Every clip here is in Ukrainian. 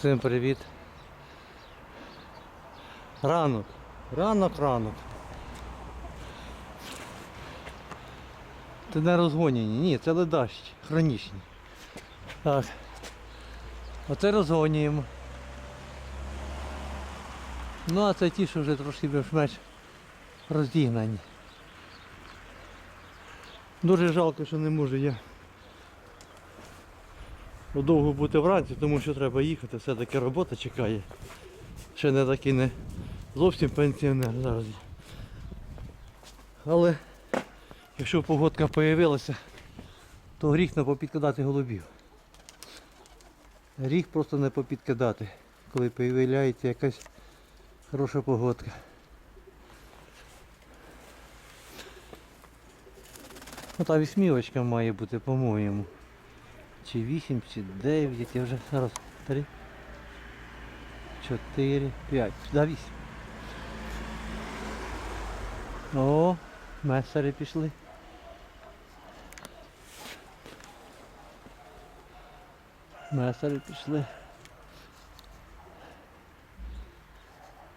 Всім привіт. Ранок. Ранок, ранок. Це не розгонені, ні, це ледащ, хронічні. Так. Оце розгонюємо. Ну а це ті, що вже трошки більш-менш роздігнані. Дуже жалко, що не можу я довго бути вранці, тому що треба їхати, все-таки робота чекає. Ще не такий не зовсім пенсіонер зараз. Але якщо погодка з'явилася, то гріх не попідкидати голубів. Гріх просто не попідкидати, коли з'являється якась хороша погодка. Ну та вісьмівочка має бути, по-моєму. Чи 8, чи 9, я вже зараз 3, 4, 5, да 8. О, месари пішли. Месари пішли.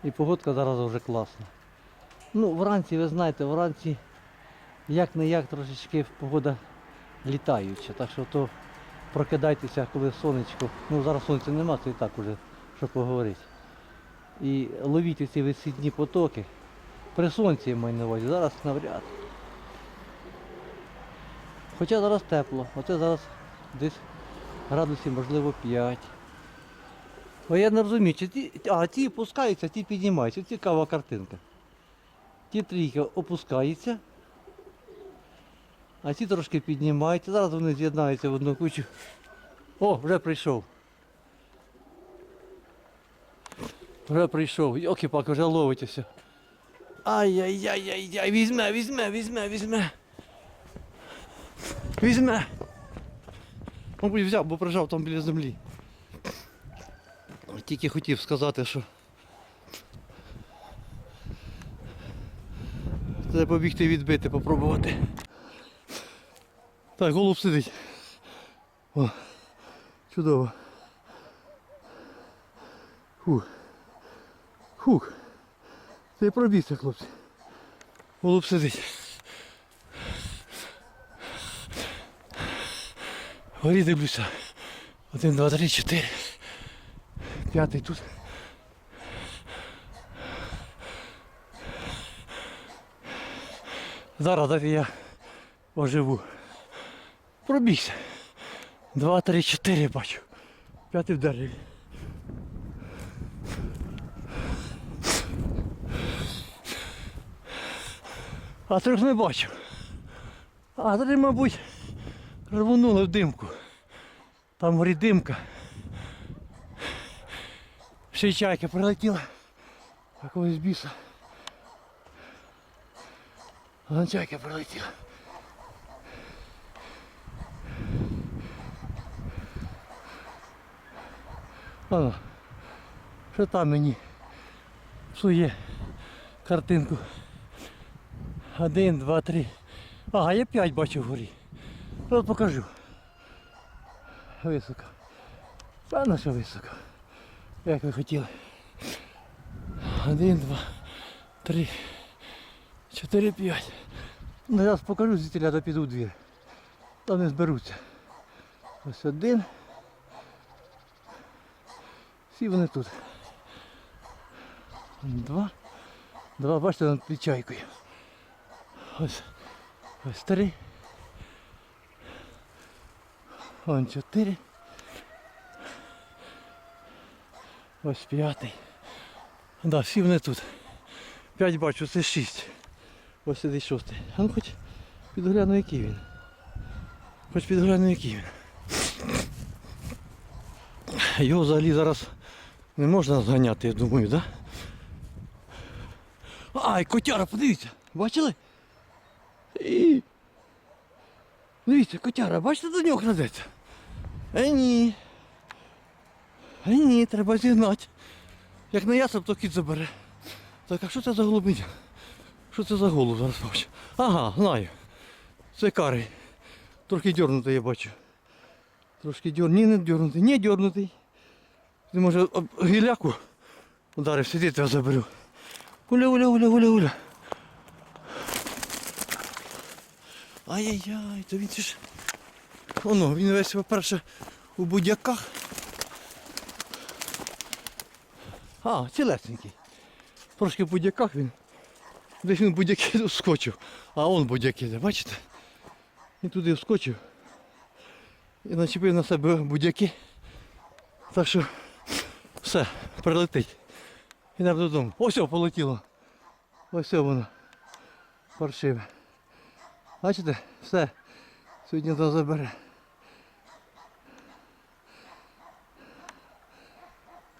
І погодка зараз вже класна. Ну, вранці, ви знаєте, вранці як не як трошечки погода літаюча. Так що то прокидайтеся, коли сонечко. Ну зараз сонця нема, це і так уже, що поговорити. І ловіть ці висідні потоки. При сонці я маю на увазі, зараз навряд. Хоча зараз тепло, оце зараз десь градусів, можливо, 5. О, я не розумію, чи ті, а ті опускаються, ті піднімаються. Цікава картинка. Ті трійка опускаються, а ці трошки піднімаються. Зараз вони з'єднаються в одну кучу. О, вже прийшов. Вже прийшов. Йоки пак вже ловиться. Ай-яй-яй-яй-яй, візьме, візьме, візьме, візьме. Візьме. Мабуть, взяв, бо прижав там біля землі. Тільки хотів сказати, що треба побігти відбити, попробувати. Так, голуб сидить. О, чудово. Фух. Фух. Це пробігся, хлопці. Голуб сидить. Горі дивлюся. Один, два, три, чотири. П'ятий тут. Зараз дайте я оживу. Пробігся. Два, три, чотири бачу. П'ятий в дереві. А трьох не бачу. А три, мабуть, рвонули в димку. Там горить димка. Ще й чайка прилетіла. Якогось біса. А чайка прилетіла. Ано, що там мені псує картинку. Один, два, три. Ага, я п'ять бачу вгорі. От покажу. Високо. Певно, що високо. Як ви хотіли. Один, два, три, чотири, п'ять. Ну, зараз покажу звідти, то піду в двір. Там не зберуться. Ось один. Всі вони тут. Два. Два, бачите, над під. Ось. Ось три. Вон чотири. Ось п'ятий. Да, всі вони тут. П'ять бачу, це шість. Ось сидить шостий. А ну хоч підгляну, який він. Хоч підгляну, який він. Його взагалі зараз не можна зганяти, я думаю, так? Да? Ай, котяра, подивіться, бачили? І... Дивіться, котяра, бачите, до нього крадеться? Е ні. Е ні, треба зігнати. Як не ясоб, то кіт забере. Так, а що це за голубиня? Що це за голуб зараз бачу? Ага, знаю. Це карий. Трохи дьорнутий я бачу. Трошки дьор... Ні, не дьорнутий. Ні, дьорнутий. Ти може об гіляку ударив, сидіти я заберу. Гуля, гуля, гуля, гуля, гуля. Ай-яй-яй, то він ж. Воно, він весь, по-перше, у будяках. А, цілесенький. Трошки в будяках він. Десь він будяки вскочив. А он будяки, бачите? Він туди вскочив. І начепив на себе будяки. Так що все, прилетить. Йдемо додому. Ось полетіло. Ось о воно. Паршиве. Бачите? Все. Сьогодні то забере.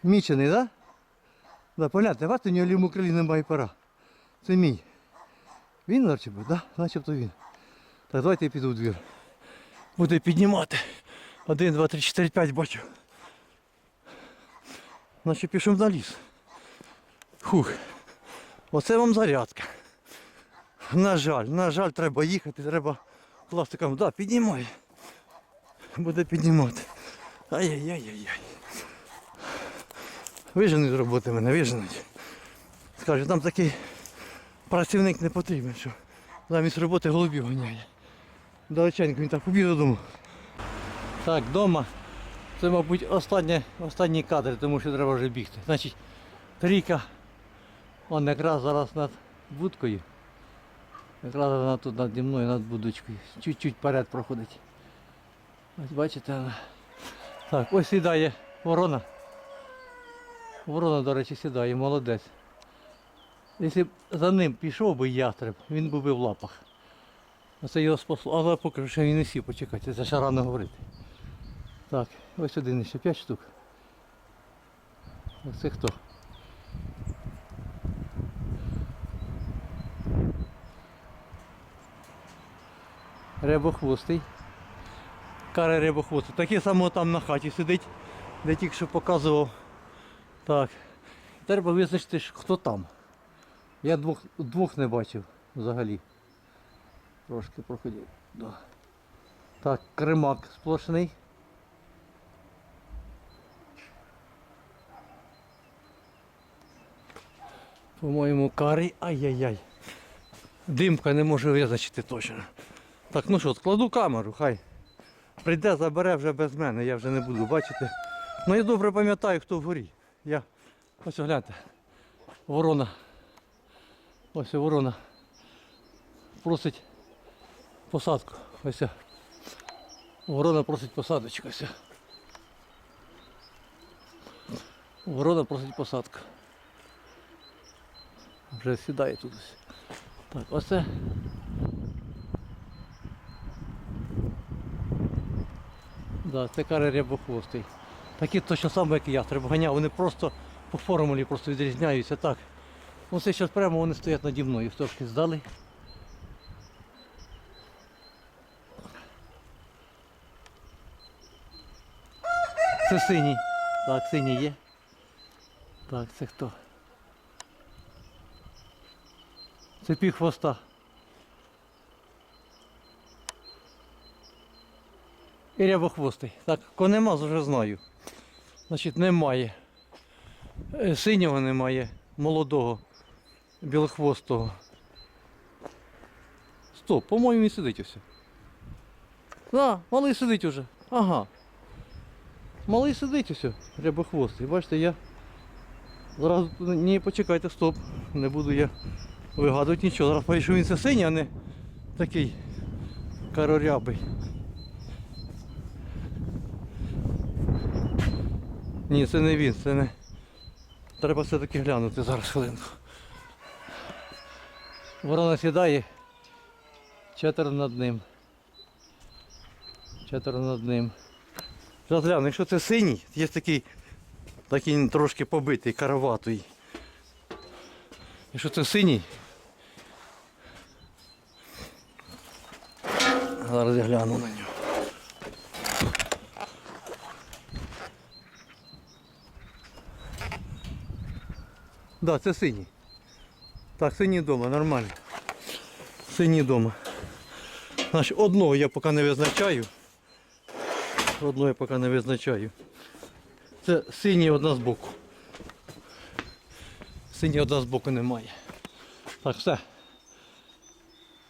Мічений, так? Да? Да, понятно, бачите, у нього лівому крилі немає пора. Це мій. Він начебто? Да? Начебто він. Так, давайте я піду в двір. Буде піднімати. Один, два, три, чотири, п'ять бачу. Значить пішов на ліс. Фух. Оце вам зарядка. На жаль, на жаль, треба їхати, треба пластиком. Да, піднімай. Буде піднімати. Ай-яй-яй-яй-яй. Виженуть з роботи мене, виженуть. Скажуть, там такий працівник не потрібен, що замість роботи голубів ганяє. Далеченько він так побіг додому. Так, вдома. Це, мабуть, останнє, останній кадр, тому що треба вже бігти. Значить, трійка, он якраз зараз над будкою. Якраз вона тут наді мною, над будочкою. Чуть-чуть вперед проходить. Ось бачите, вона. Так, ось сідає ворона. Ворона, до речі, сідає, молодець. Якщо б за ним пішов би ястреб, він був би в лапах. Оце його спасло. Але поки що він не сів, почекайте, це ще рано говорити. Так, ось один ще п'ять штук. Оце хто? Рябохвостий. Каре рябохвостий. Такий само там на хаті сидить, де тільки що показував. Так. Треба визначити, хто там. Я двох, двох не бачив взагалі. Трошки проходив. Так, кремак сплошний. По-моєму, карий. Ай-яй-яй. Димка не може визначити точно. Так, ну що, складу камеру, хай. Прийде, забере вже без мене, я вже не буду бачити. Ну я добре пам'ятаю, хто вгорі. Я ось гляньте. Ворона. Ось ворона. Просить посадку. Ось. Ворона просить посадочку. Ось. Ворона просить посадку. Вже сідає тут. Так, оце. Да, це каре рябохвостий. Такі точно саме, як і я, треба ганяв. Вони просто по формулі просто відрізняються так. Оце зараз прямо вони стоять наді мною, трошки здали. Це синій. Так, синій є. Так, це хто? Це пів хвоста. І рябохвостий. Так, конемаз вже знаю. Значить, немає. Е, Синього немає, молодого, білохвостого. Стоп, по-моєму, він сидить ось. Да, малий сидить уже. Ага. Малий сидить ось, рябохвостий. Бачите, я. Зараз ні, почекайте, стоп. Не буду я вигадувати нічого. Зараз що він це синій, а не такий карорябий. Ні, це не він, це не. Треба все-таки глянути зараз хвилинку. Ворона сідає. Четверо над ним. Четверо над ним. Зараз гляну, якщо це синій, є такий, такий трошки побитий, караватий. Якщо це синій. Зараз я гляну на нього. Да, це синій. Так, синій вдома, нормально. Синій вдома. Значить, одного я поки не визначаю. Одного я поки не визначаю. Це синій одна з боку. Синій одна з боку немає. Так, все.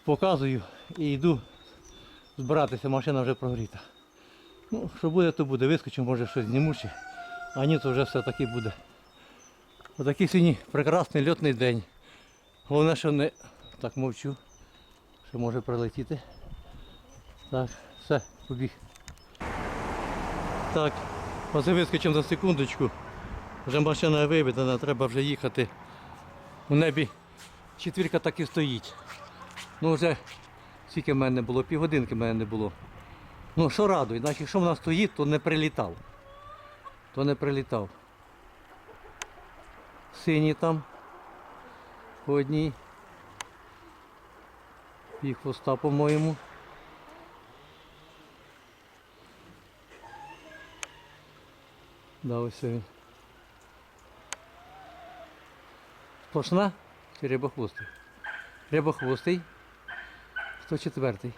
Показую і йду збиратися, машина вже прогріта. Ну, що буде, то буде. Вискочу, може щось зніму ще. А ні, то вже все таки буде. Отакий сьогодні прекрасний льотний день. Головне, що не так мовчу, що може прилетіти. Так, все, побіг. Так, оце вискочимо за секундочку. Вже машина виведена, треба вже їхати. У небі четвірка так і стоїть. Ну вже скільки в мене було, півгодинки в мене не було. Ну, що радує, значить, якщо вона стоїть, то не прилітав. То не прилітав. Синій там по. І хвоста, по-моєму. Да, ось він. Сплошна чи рябохвостий? Рябохвостий. 104.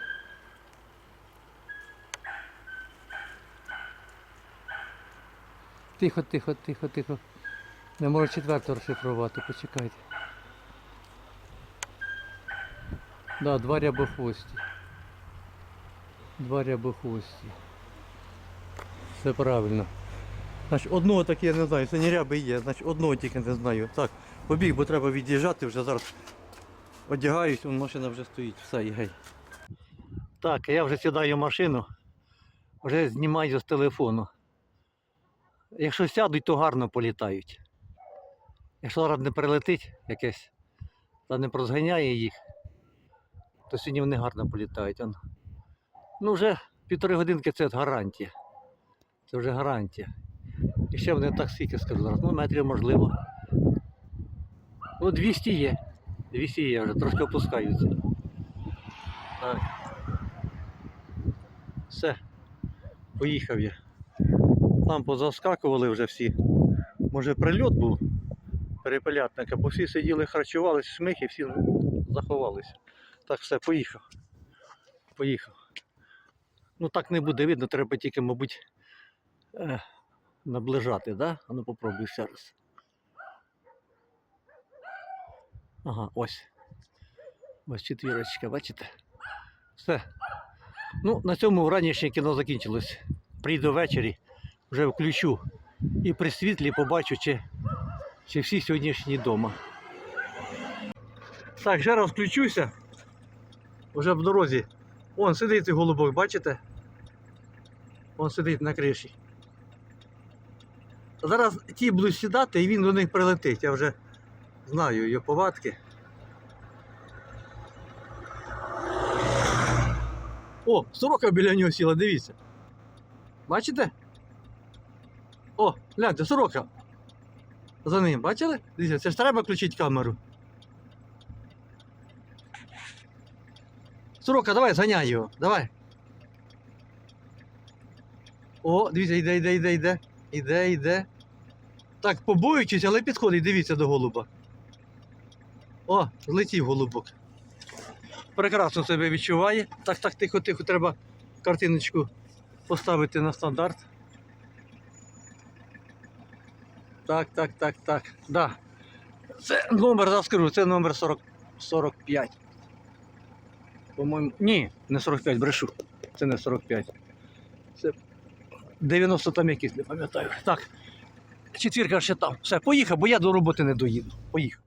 Тихо, тихо, тихо, тихо. Не можу четверту розшифрувати, почекайте. Да, два рябохвості. Два рябохвості. Все правильно. Значить, одного таке я не знаю, це не ряби є, значить одного тільки не знаю. Так, побіг, бо треба від'їжджати вже зараз. Одягаюсь, вон машина вже стоїть, все, і гей. Так, я вже сідаю в машину, вже знімаю з телефону. Якщо сядуть, то гарно політають. Якщо зараз не прилетить якесь, та не прозганяє їх, то сьогодні вони гарно політають. Ну вже півтори годинки це гарантія. Це вже гарантія. І ще вони так скільки скажу зараз. Ну, метрів можливо. Ну, 200 є. 200 є, вже трошки опускаються. Так. Все. Поїхав я. Там позаскакували вже всі. Може прильот був перепелятника, бо всі сиділи, харчувалися, смихи, всі заховалися. Так, все, поїхав. Поїхав. Ну так не буде видно, треба тільки, мабуть, е, наближати, да? А ну попробуй ще раз. Ага, ось. Ось четвірочка, бачите? Все. Ну, на цьому ранішнє кіно закінчилось. Прийду ввечері, вже включу і при світлі побачу, чи, чи всі сьогоднішні вдома. Так, ще раз включуся. Вже в дорозі. Вон сидить цей голубок, бачите? Вон сидить на криші. Зараз ті будуть сідати і він до них прилетить. Я вже знаю його повадки. О, сорока біля нього сіла, дивіться. Бачите? О, гляньте, сорока. За ним, бачили? Дивіться, це ж треба включити камеру. Сорока, давай, зганяй його, давай. О, дивіться, йде, йде, йде, йде. Іде, йде. Так, побоюючись, але підходить, дивіться до голуба. О, злетів голубок. Прекрасно себе відчуває. Так, так, тихо, тихо, треба картиночку поставити на стандарт. Так, так, так, так. Да. Це номер, зараз скажу, це номер 40, 45. По-моєму. Ні, не 45, брешу. Це не 45. Це 90 там якийсь, не пам'ятаю. Так. Четвірка ще там. Все, поїхав, бо я до роботи не доїду. Поїхав.